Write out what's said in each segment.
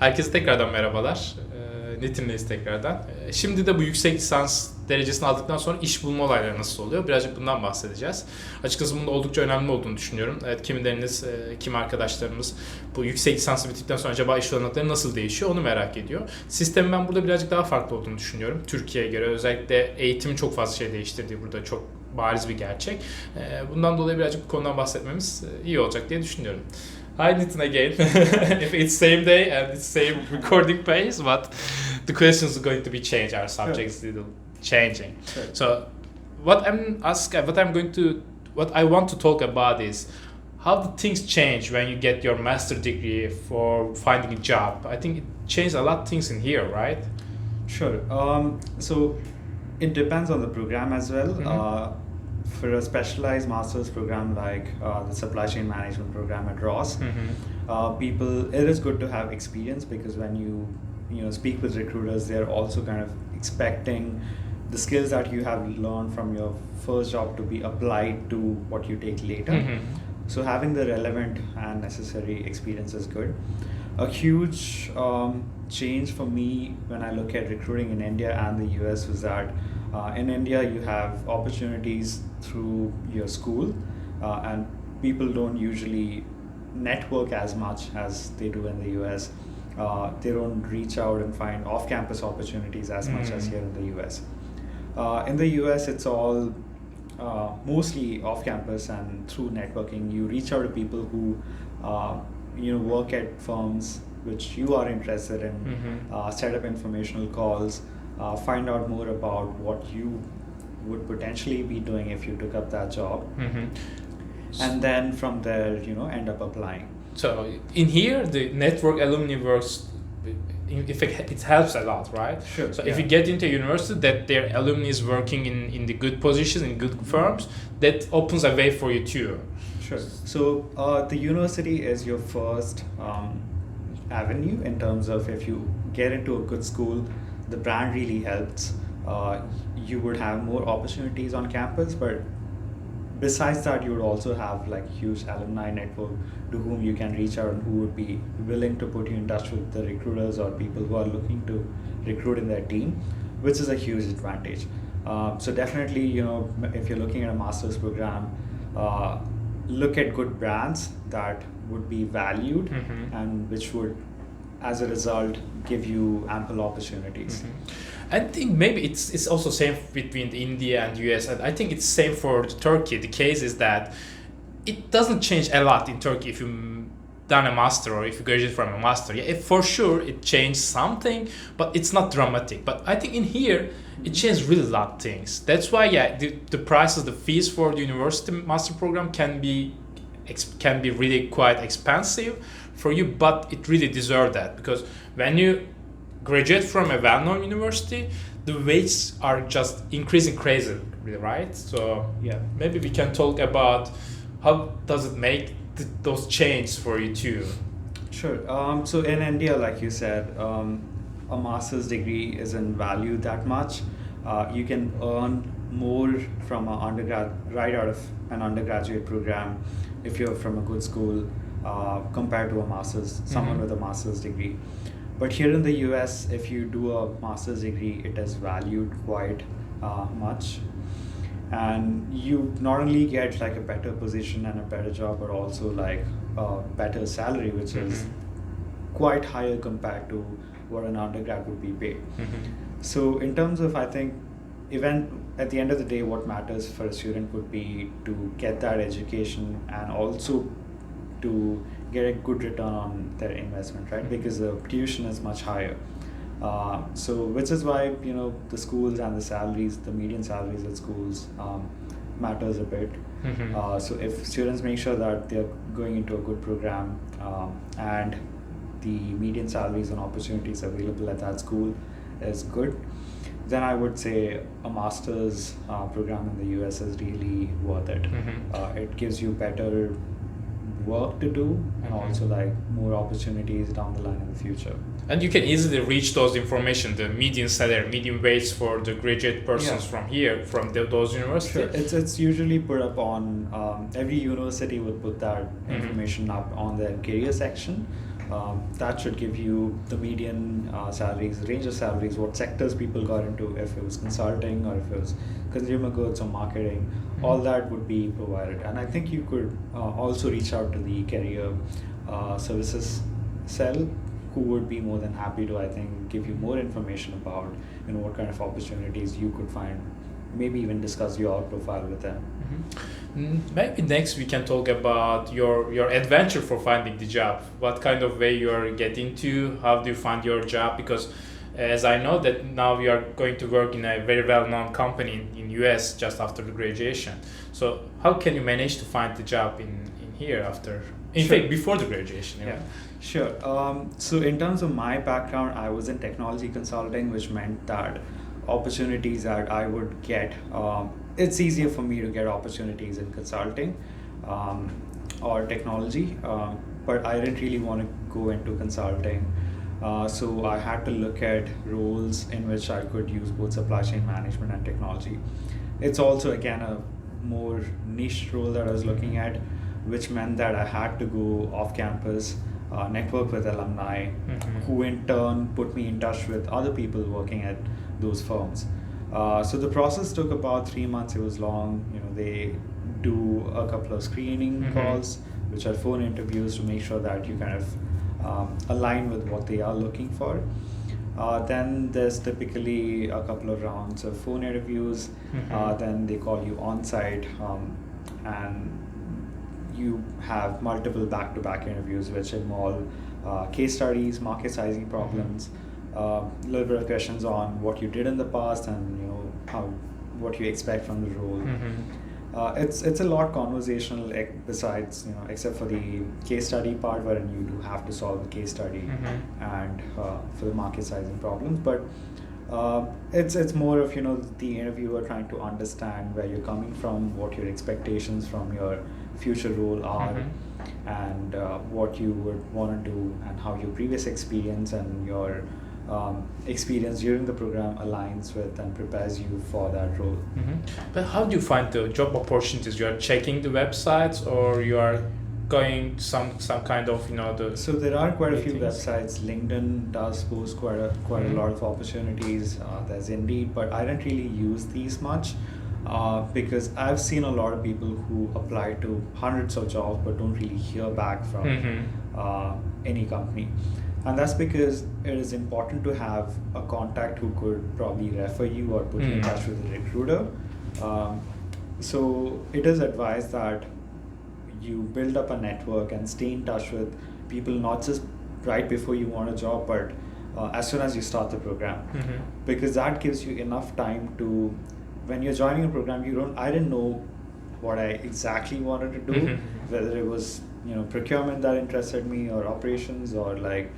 Herkese tekrardan merhabalar. Ee, Netin'leyiz tekrardan. Ee, Şimdi de bu yüksek lisans derecesini aldıktan sonra iş bulma olayları nasıl oluyor? Birazcık bundan bahsedeceğiz. Açıkçası bunun oldukça önemli olduğunu düşünüyorum. Evet kimileriniz, e, kimi arkadaşlarımız bu yüksek lisansı bittikten sonra acaba iş olanakları nasıl değişiyor onu merak ediyor. Sistemin ben burada birazcık daha farklı olduğunu düşünüyorum. Türkiye'ye göre özellikle eğitimin çok fazla şey değiştirdiği burada çok bariz bir gerçek. Ee, Bundan dolayı birazcık bu konudan bahsetmemiz e, iyi olacak diye düşünüyorum. Hi Nitin again. if it's same day and it's same recording pace, but the questions are going to be changed. Our subjects little changing. So what I'm ask, what I'm going to, what I want to talk about is how the things change when you get your master degree for finding a job. I think it changed a lot of things in here, right? Sure. Um, so it depends on the program as well. Mhm. Uh, for a specialized master's program like uh, the supply chain management program at Ross, uh, people it is good to have experience because when you you know speak with recruiters, they're also kind of expecting the skills that you have learned from your first job to be applied to what you take later. Mhm. So having the relevant and necessary experience is good. A huge um, change for me when I look at recruiting in India and the US was that uh, in India you have opportunities through your school, uh, and people don't usually network as much as they do in the US. Uh, they don't reach out and find off-campus opportunities as much as Mm. here in the US. Uh, in the US, it's all uh, mostly off campus and through networking. You reach out to people who uh, you know work at firms which you are interested in. Mhm. Uh, set up informational calls. Uh, find out more about what you would potentially be doing if you took up that job, Mhm. and then from there, you know, end up applying. So in here, the network alumni works. If it, it helps a lot, right? Sure, So if you get into a university that their alumni is working in, in the good positions in good firms, that opens a way for you too. Sure. So uh, the university is your first um, avenue in terms of if you get into a good school, the brand really helps. Uh, you would have more opportunities on campus, but besides that, you would also have like huge alumni network to whom you can reach out and who would be willing to put you in touch with the recruiters or people who are looking to recruit in their team, which is a huge advantage. Uh, so definitely, you know, if you're looking at a master's program, uh, look at good brands that would be valued Mhm. and which would, as a result, give you ample opportunities. Mm-hmm. I think maybe it's it's also same between India and US, and I think it's same for Turkey. The case is that it doesn't change a lot in Turkey if you done a master or if you graduate from a master. Yeah, for sure it changed something, but it's not dramatic. But I think in here it changed really a lot of things. That's why yeah, the, the prices, the fees for the university master program can be can be really quite expensive for you, but it really deserve that because when you graduate from a well-known university, the rates are just increasing crazy, right? So yeah, maybe we can talk about how does it make th- those changes for you too. Sure. Um, so in India, like you said, um, a master's degree isn't valued that much. Uh, you can earn more from an undergrad right out of an undergraduate program if you're from a good school uh, compared to a master's someone Mhm. with a master's degree. But here in the U.S., if you do a master's degree, it is valued quite uh, much and you not only get like a better position and a better job but also like a better salary which is Mhm. quite higher compared to what an undergrad would be paid so in terms of i think event at the end of the day what matters for a student would be to get that education and also to get a good return on their investment right because the tuition is much higher uh, so which is why you know the schools and the salaries the median salaries at schools um, matters a bit Mhm. uh, so if students make sure that they're going into a good program um, and the median salaries and opportunities available at that school is good, then I would say a master's uh, program in the US is really worth it. Mhm. Uh, it gives you better work to do and Mhm. also like more opportunities down the line in the future. And you can easily reach those information, the median salary, median wage for the graduate persons Yeah. from here, from the, those universities. Sure. It's it's usually put up on um, every university would put that Mhm. information up on their career section. Um, that should give you the median uh, salaries, range of salaries, what sectors people got into, if it was consulting or if it was consumer goods or marketing, Mhm. all that would be provided. And I think you could uh, also reach out to the career uh, services cell, who would be more than happy to, I think, give you more information about you know what kind of opportunities you could find. Maybe even discuss your profile with them. Mhm. Mm, Maybe next we can talk about your your adventure for finding the job. What kind of way you are getting to? How do you find your job? Because as I know that now you are going to work in a very well-known company in, in US just after the graduation. So how can you manage to find the job in, in here after? In Sure. fact, before the graduation. Yeah, sure. Um, so in terms of my background, I was in technology consulting, which meant that opportunities that I would get, um, it's easier for me to get opportunities in consulting um, or technology, um, but I didn't really want to go into consulting. Uh, so I had to look at roles in which I could use both supply chain management and technology. It's also again a more niche role that I was looking at, which meant that I had to go off campus, uh, network with alumni, Mhm. who in turn put me in touch with other people working at those firms. Uh, so the process took about three months. It was long. You know, they do a couple of screening Mhm. calls, which are phone interviews to make sure that you kind of um, align with what they are looking for. Uh, then there's typically a couple of rounds of phone interviews. Mhm. Uh, then they call you on site, um, and you have multiple back-to-back interviews, which involve uh, case studies, market sizing problems, a little bit of questions on what you did in the past, and you know how what you expect from the role. Mhm. Uh, it's it's a lot conversational besides you know except for the case study part wherein you do have to solve the case study Mhm. and uh, for the market sizing problems but uh, it's it's more of you know the interviewer trying to understand where you're coming from what your expectations from your future role are Mhm. and uh, what you would want to do and how your previous experience and your um, experience during the program aligns with and prepares you for that role Mhm. But how do you find the job opportunities? You are checking the websites, or you are going some some kind of you know the. So there are quite a few websites. LinkedIn does post quite a quite Mhm. a lot of opportunities. Uh, there's Indeed, but I don't really use these much uh, because I've seen a lot of people who apply to hundreds of jobs but don't really hear back from Mhm. uh, any company. And that's because it is important to have a contact who could probably refer you or put you in Mm. touch with a recruiter. Um, so it is advised that you build up a network and stay in touch with people not just right before you want a job, but uh, as soon as you start the program, Mhm. because that gives you enough time to, when you're joining a program, you don't. I didn't know what I exactly wanted to do, Mhm. whether it was you know procurement that interested me or operations or like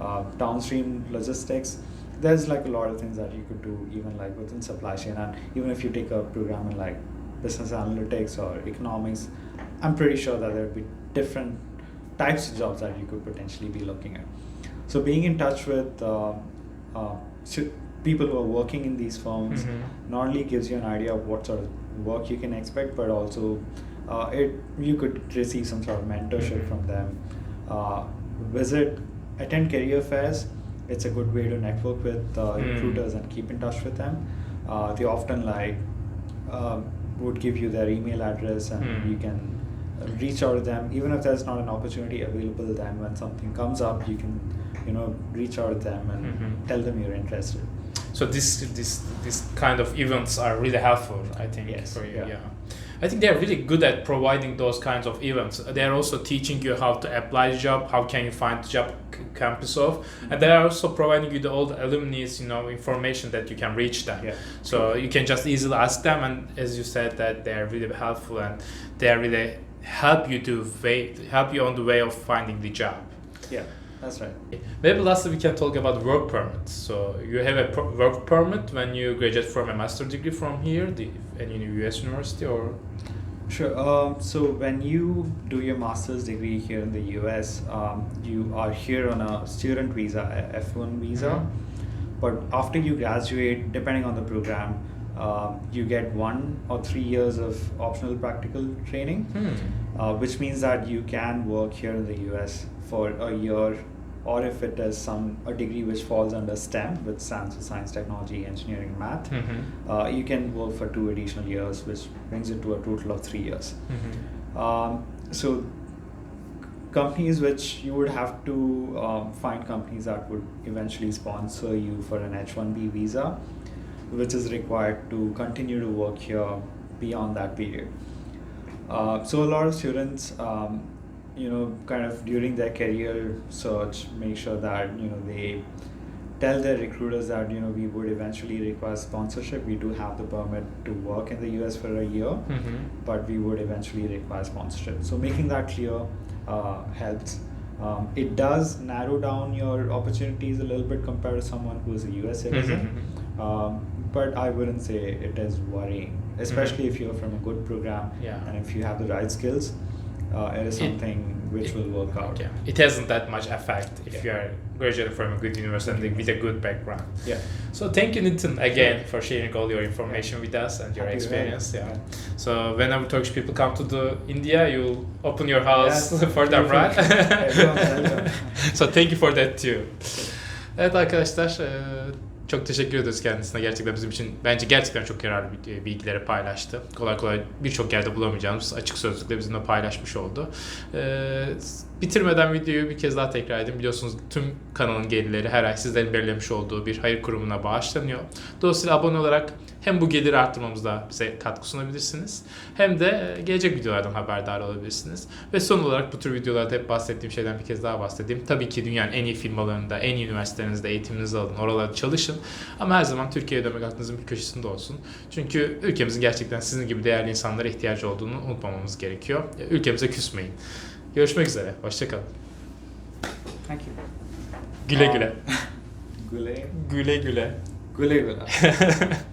uh, downstream logistics. There's like a lot of things that you could do even like within supply chain and even if you take a program in like business analytics or economics, I'm pretty sure that there would be different types of jobs that you could potentially be looking at. So being in touch with uh, uh, people who are working in these firms Mhm. not only gives you an idea of what sort of work you can expect, but also uh, it you could receive some sort of mentorship Mhm. from them. Uh, visit, attend career fairs. It's a good way to network with uh, Mm. recruiters and keep in touch with them. Uh, they often like um, would give you their email address and Mm. you can reach out to them even if there's not an opportunity available then when something comes up you can you know reach out to them and Mhm. tell them you're interested So this this this kind of events are really helpful, I think, Yes, for you. yeah. Yeah. I think they're really good at providing those kinds of events. They're also teaching you how to apply the job, how can you find the job c- campus of, and they are also providing you the old alumni, you know, information that you can reach them. Yeah. So you can just easily ask them, and as you said, that they are really helpful and they are really help you to way, help you on the way of finding the job. yeah that's right Maybe lastly, we can talk about work permits. So you have a per- work permit when you graduate from a master degree from here, the any U.S. university, or Sure. Um, so when you do your master's degree here in the U.S., um, you are here on a student visa, a F1 visa. Mhm. But after you graduate, depending on the program, um, you get one or three years of optional practical training, hmm. uh, which means that you can work here in the U.S. for a year or if it is some a degree which falls under STEM, which stands for Science, Technology, Engineering, Math, Mhm. uh, you can work for two additional years, which brings it to a total of three years. Mhm. Um, so companies which you would have to um, find companies that would eventually sponsor you for an H1B visa, which is required to continue to work here beyond that period. Uh, so a lot of students, um, you know, kind of during their career search, make sure that you know they tell their recruiters that you know we would eventually require sponsorship. We do have the permit to work in the US for a year, Mhm. but we would eventually require sponsorship. So making that clear uh, helps. Um, it does narrow down your opportunities a little bit compared to someone who is a US citizen. Mhm. Um, but I wouldn't say it is worrying, especially if you're from a good program Mm-hmm. Yeah. and if you have the right skills. Uh, it is It- something which it- will work out. Yeah. It hasn't that much effect if Yeah. you are graduated from a good university with a good background. Yeah. So thank you, Nitin, again for sharing all your information with us and your Happy experience. Yeah. Yeah. So whenever Turkish people come to the India, you open your house Yes, for them, right? So thank you for that too. Evet arkadaşlar, e, çok teşekkür ediyoruz kendisine. Gerçekten bizim için bence gerçekten çok yararlı bir- bilgileri paylaştı. Kolay kolay birçok yerde bulamayacağımız açık sözlükle bizimle paylaşmış oldu. E, bitirmeden videoyu bir kez daha tekrar edeyim. Biliyorsunuz tüm kanalın gelirleri her ay sizlerin belirlemiş olduğu bir hayır kurumuna bağışlanıyor. Dolayısıyla abone olarak hem bu geliri arttırmamızda bize katkı sunabilirsiniz hem de gelecek videolardan haberdar olabilirsiniz. Ve son olarak bu tür videolarda hep bahsettiğim şeyden bir kez daha bahsedeyim. Tabii ki dünyanın en iyi firmalarında, en iyi üniversitelerinizde eğitiminizi alın, oralarda çalışın. Ama her zaman Türkiye'ye dönmek aklınızın bir köşesinde olsun. Çünkü ülkemizin gerçekten sizin gibi değerli insanlara ihtiyacı olduğunu unutmamamız gerekiyor. Ülkemize küsmeyin. Görüşmek üzere. Hoşçakalın. Thank you. Güle güle. Gule. Güle güle. Gule gula.